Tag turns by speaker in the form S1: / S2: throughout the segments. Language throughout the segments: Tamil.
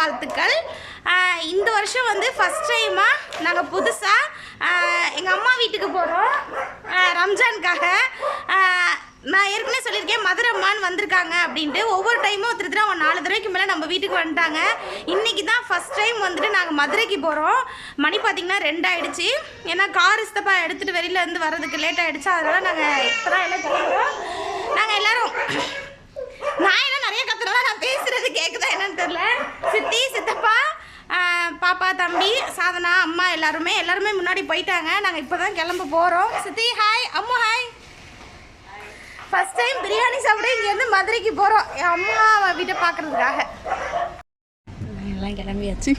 S1: வாழ்த்துக்கள். இந்த வருஷம் வந்து ஃபஸ்ட் டைமாக நாங்கள் புதுசாக எங்கள் அம்மா வீட்டுக்கு போகிறோம் ரம்ஜானுக்காக நான் ஏற்கனவே சொல்லியிருக்கேன் மதுரம்மான் வந்திருக்காங்க அப்படின்ட்டு ஒவ்வொரு டைமும் ஒருத்தர் தடவை அவங்க நாலு தடவைக்கு மேலே நம்ம வீட்டுக்கு வந்துட்டாங்க. இன்றைக்கி தான் ஃபஸ்ட் டைம் வந்துட்டு நாங்கள் மதுரைக்கு போகிறோம் மணி பார்த்தீங்கன்னா ரெண்டாயிடுச்சு ஏன்னா கார் இஸ்தப்பா எடுத்துகிட்டு வெளியில் இருந்து வர்றதுக்கு லேட் ஆகிடுச்சு அதனால் நாங்கள் இப்போ தான் எல்லாம் கிளம்புறோம். நாங்கள் எல்லோரும் நான் என்ன நான் பேசுறது கேட்குதா என்னன்னு தெரியல. சித்தி சித்தப்பா பாப்பா தம்பி சாதனா அம்மா எல்லாருமே எல்லாருமே முன்னாடி போயிட்டாங்க. நாங்கள் இப்போ தான் கிளம்ப போகிறோம் சித்தி hi Ammu hi first time biryani சாப்பிட இங்கேருந்து மதுரைக்கு போகிறோம் என் அம்மா வீட்டை பார்க்குறதுக்காக. எல்லாம் கிளம்பியாச்சு.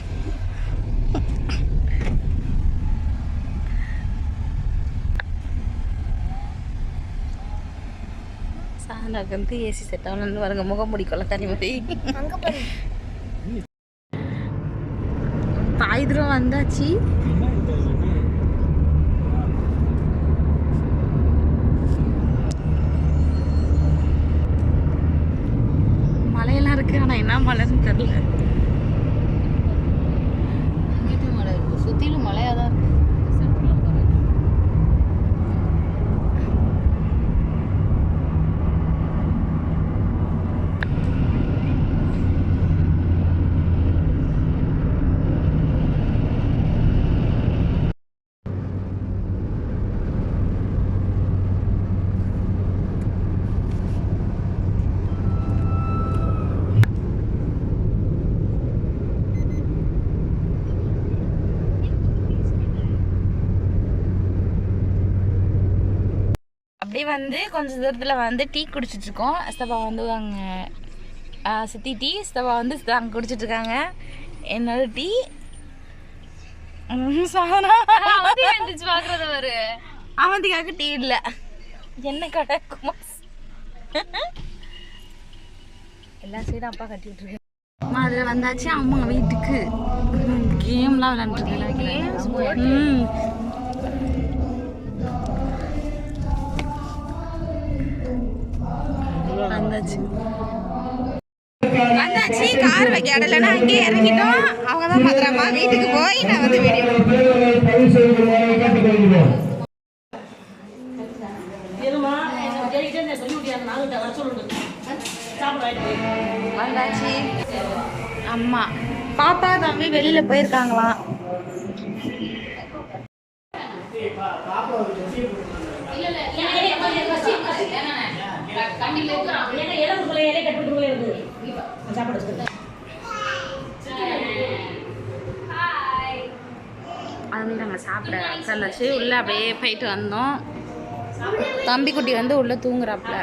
S1: ஏசி செட் ஆகணும்னு வருங்க முகமுடி கொள்ள தனி மாதிரி. பாய் தூரம் வந்தாச்சு. மழையெல்லாம் இருக்கு ஆனா என்ன
S2: இருக்கு. சுத்திலும் மழையா தான் இருக்கு
S1: அப்படியே வந்து கொஞ்ச தூரத்தில் வந்து டீ குடிச்சிட்டு இருக்கோம் அஸ்தபா வந்து அங்கே சித்தி டீ அஸ்தபா வந்து அங்கே குடிச்சிட்டு இருக்காங்க என்னோட டீ அவந்திக்காக டீ இல்லை. என்ன கடை குமாஸ் எல்லா சைடும் அப்பா கட்டி விட்டுருக்கு அதில் வந்தாச்சு அம்மா வீட்டுக்கு. கேம்லாம் விளாண்டுருக்கேன் வந்தாச்சு. வந்தாச்சு கார் வைக்க இடலன்னா அங்கேயே இறங்கிட்டோம். அவங்க தான் பத்திரமா வீட்டுக்கு போய் நான் வந்து வீடியோ வந்தாச்சு. அம்மா பாப்பா தம்பி வெளியில போயிருக்காங்களாம் அது வந்து நாங்கள் சாப்பிட உட்காந்தாச்சு உள்ளே அப்படியே போயிட்டு வந்தோம். தம்பி குட்டி வந்து உள்ளே தூங்குறாப்புல.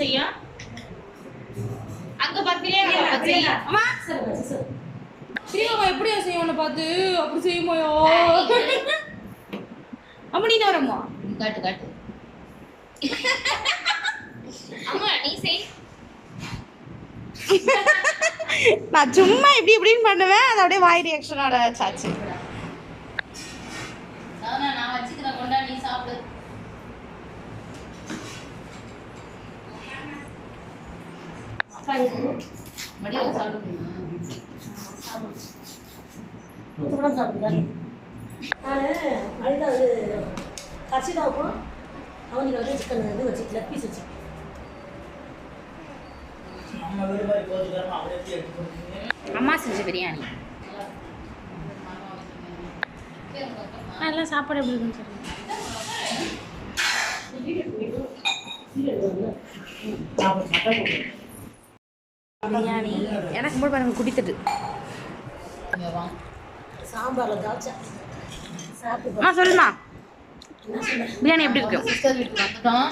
S2: செய்யும்?
S3: எப்படியா செய்வோன்னு பார்த்து? அப்படி செய்யுமாயோ
S1: அப்ப நீ வரமோ
S2: காட்டு காட்டு.
S1: நான் சும்மா இப்படி இப்படின்னு பண்ணுவேன். அது அப்படியே வாய் ரியாக்ஷனோட சாச்சு.
S2: நான் வச்சுக்கிறேன் கொண்டா நீ சாப்பிடு. மடியில சாப்பிடுமா
S4: அடுத்தது கசிதாவுக்கும் அவனுக்கு வந்து சிக்கன் இது வச்சு லெக் பீஸ் வச்சு
S1: அம்மா செஞ்ச பிரியாணி. எல்லாம் சாப்பாடு எப்படி இருக்குன்னு சொல்லுங்க. பிரியாணி. எனக்கு மட்டும் பாருங்க குடித்தது.
S4: சாம்பாரில் தாச்சா சாப்பிட்டு
S1: அம்மா சொல்லுமா. பிரியாணி எப்படி இருக்கு?
S2: வந்துட்டோம்.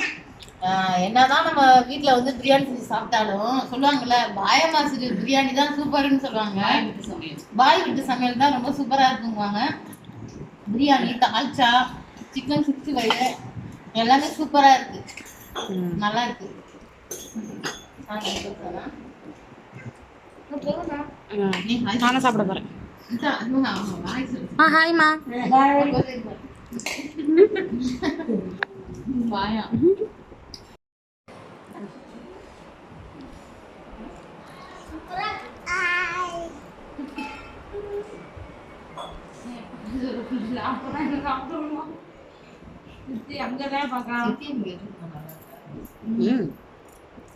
S2: என்னதான் நம்ம வீட்ல வந்து பிரியாணி செஞ்சு சாப்பிட்டாலும் சொல்லுவாங்கல்ல பாயமாசிரி பிரியாணி தான் சூப்பர்னு சொல்லுவாங்க. பாய் வீட்டு சமையல். தான் ரொம்ப சூப்பரா இருக்குங்குவாங்க. Biryani dalcha chicken sixty five எல்லாமே சூப்பரா இருக்கு. நல்லா இருக்கு.
S1: நானும் சாப்பிட போறேன். ஆ ஹாய்மா
S2: பாயா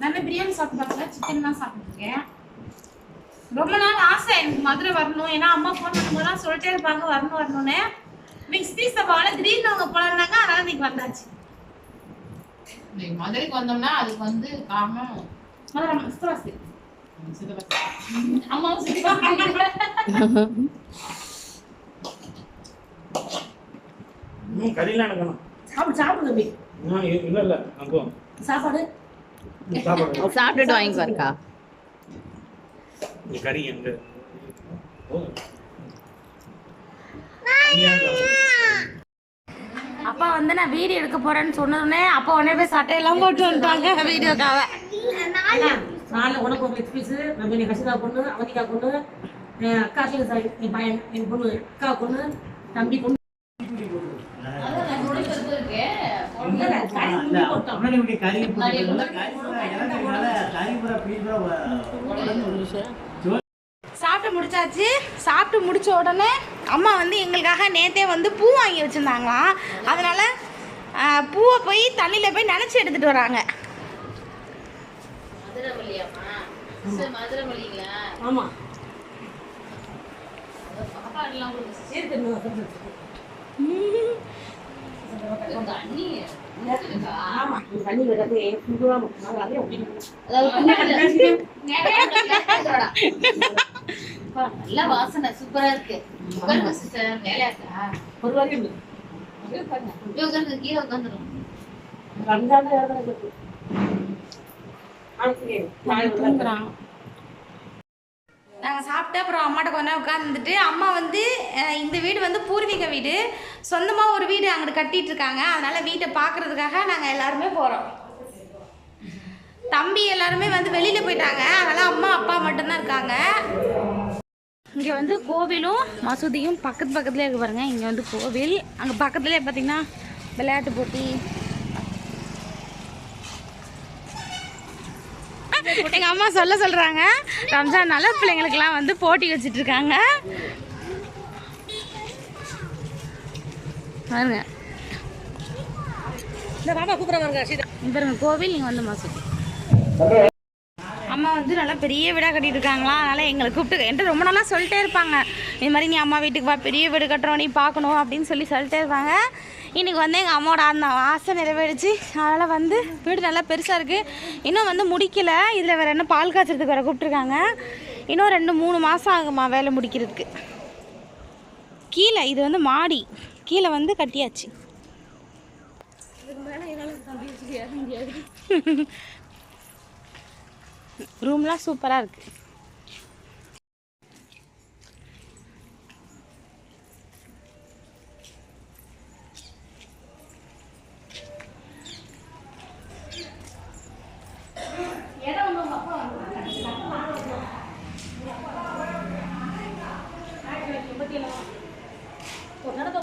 S1: நல்ல பிரியாணி சாப்பிட்டு பார்க்கல சிக்கன் தான் சாப்பிட்டுருக்கேன் ரொம்ப நாள் ஆசை எனக்கு மதுரை வரணும் ஏன்னா அம்மா ஃபோன் பண்ணும்போதெல்லாம் சொல்லிட்டே இருப்பாங்க வரணும் வரணும்னு மிக்ஸ் பீஸ் சவால திடீர்னு அவங்க போனாங்க அதனால இன்னைக்கு வந்தாச்சு
S2: மதுரைக்கு வந்தோம்னா அதுக்கு வந்து காரணம்
S1: மதுரை சித்தவாசி. அம்மாவும் சித்தவாசி
S5: ம் கறிலாம் எடுக்கணும்
S4: சாப்பிடு சாப்பிடு தம்பி.
S5: இல்லை இல்லை அப்போ
S4: சாப்பாடு?
S5: சாப்பாடு.
S6: சாப்பிட்டுட்டு வாங்கிக்குவாருக்கா
S5: இந்த கறி எங்க. நீ?
S1: அப்பா வந்து நான் வீடியோ எடுக்க போறேன்னு சொன்னதுனே அப்பா உடனே போய் சட்டையெல்லாம் போட்டு வந்துட்டாங்க. வீடியோக்காக.
S4: நாலு உனக்கு ஒரு லெக் பீஸு நம்ம என் ஹசிதா பொண்ணு அவதிகா பொண்ணு என் அக்கா சாரி என் பையன் என் பொண்ணு அக்கா பொண்ணு தம்பி பொண்ணு
S2: அதான் நான் நுழைக்கிறது இருக்கு.
S4: இல்ல, இல்ல, கறி முந்தி போட்டோம்.
S7: முன்னாடி இப்படி கறி போட்டுருக்கல, கறி பூரா இலங்கைனால
S1: சாப்பிட்டு முடிச்சாச்சு. சாப்பிட்டு முடிச்ச உடனே அம்மா வந்து எங்களுக்காக நேத்தே வந்து பூ வாங்கி வச்சிருந்தாங்களாம். அதனால பூவை போய் தண்ணியில் போய் நினச்சி எடுத்துட்டு வராங்க.
S2: மதுரை மல்லியாம்மா?
S4: தண்ணி விடுறது
S2: நல்ல வாசனை சூப்பரா இருக்கு உட்காருங்க சிஸ்டர் வேலையா இருக்கா
S4: ஒரு வாரம்
S2: உட்காந்து கீழே உட்காந்துரும்
S4: ரம்ஜான் வேற தான் இருக்கு. நாளைக்கு நாளை ஒரு நாள்.
S1: நாங்கள் சாப்பிட்டு அப்புறம் அம்மாட்ட கொஞ்ச நேரம் உட்காந்துட்டு அம்மா வந்து இந்த வீடு வந்து பூர்வீக வீடு. சொந்தமாக ஒரு வீடு அங்கிட்டு கட்டிட்டு இருக்காங்க. அதனால வீட்டை பார்க்கறதுக்காக நாங்கள் எல்லாருமே போகிறோம் தம்பி எல்லாருமே வந்து வெளியில் போயிட்டாங்க. அதனால அம்மா அப்பா மட்டும்தான் இருக்காங்க. இங்கே வந்து கோவிலும் மசூதியும் பக்கத்து பக்கத்துலேயே இருக்கு பாருங்க. இங்கே வந்து கோவில். அங்கே பக்கத்துலேயே பார்த்தீங்கன்னா விளையாட்டு போட்டி எங்கள் அம்மா சொல்ல சொல்கிறாங்க ரம்ஜானால பிள்ளைங்களுக்கெல்லாம் வந்து போட்டி வச்சிட்டு இருக்காங்க பாருங்க.
S4: இந்த பாப்பா கூப்பிடுறாங்க
S1: கோவில் நீங்கள் வந்து மசூதி அம்மா வந்து நல்லா பெரிய வீடாக கட்டிட்டு இருக்காங்களா அதனால் எங்களை கூப்பிட்டு என்கிட்ட ரொம்ப நாளாக சொல்லிட்டே இருப்பாங்க. இது மாதிரி நீ அம்மா வீட்டுக்கு வா பெரிய வீடு கட்டுறோம் நீ பார்க்கணும் அப்படின்னு சொல்லி சொல்லிட்டே இருப்பாங்க. இன்றைக்கி வந்து எங்கள் அம்மாவோட அந்த ஆசை நிறைவேறிச்சு. அதனால் வந்து வீடு நல்லா பெருசாக இருக்குது இன்னும் வந்து முடிக்கல. இதில் வேறு என்ன பால் காய்ச்சறதுக்கு வேறு கூப்பிட்ருக்காங்க இன்னும் ரெண்டு மூணு மாதம் ஆகுமா வேலை முடிக்கிறதுக்கு. கீழே இது வந்து மாடி. கீழே வந்து கட்டியாச்சு. ரூம்லாம் சூப்பராக இருக்குது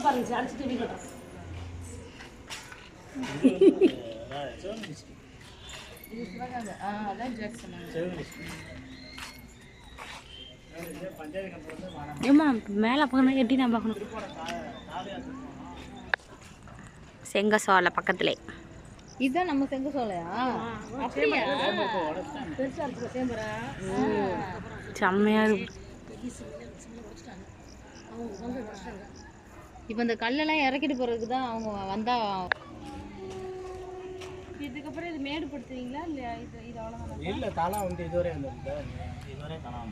S4: பாருங்க அடிச்சுட்டு வீடு கட்டுறோம்.
S1: ஏம்மா மேலே பக்கம் எட்டி நான் பார்க்கணும் செங்க சோலை பக்கத்துலே
S6: இதுதான் நம்ம செங்க சோலையா அப்படியா
S4: பெருசா இருக்கு சேம்பரா
S1: செம்மையாக இருக்கு
S6: இப்போ இந்த கல்லெல்லாம் இறக்கிட்டு போறதுக்கு தான் அவங்க வந்தா
S1: இதுக்கப்புறம் இது மேடு படுத்துவீங்களா இல்லை இது இது அவ்வளோதான்
S7: இல்ல தலா வந்து இதுவரை அந்த இதுவரை காணாம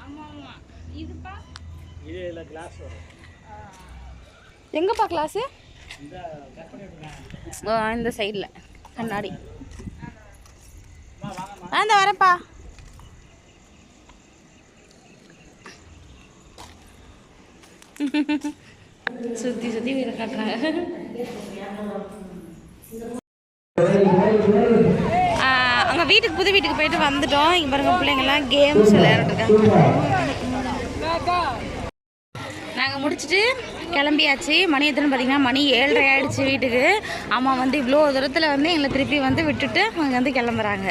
S1: ஆமாம் ஆமாம் இதுப்பா?
S7: இது இல்ல கிளாஸ் வரும்.
S1: எங்கப்பா கிளாஸு
S7: இந்த
S1: சைடில் கண்ணாடி. ஆ இந்த சுற்றி சுற்றி வீர காட்டுறாங்க அங்கே வீட்டுக்கு புது வீட்டுக்கு போயிட்டு வந்துட்டோம். இங்க பாருங்க பிள்ளைங்கள்லாம் கேம்ஸ் விளையாண்டுருக்காங்க நாங்கள் முடிச்சுட்டு கிளம்பியாச்சு. மணி எத்தனை பார்த்தீங்கன்னா மணி ஏழரை ஆயிடுச்சு வீட்டுக்கு. அம்மா வந்து இவ்வளோ தூரத்தில் வந்து எங்களை திருப்பி வந்து விட்டுட்டு அவங்க வந்து கிளம்புறாங்க.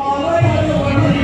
S1: All right.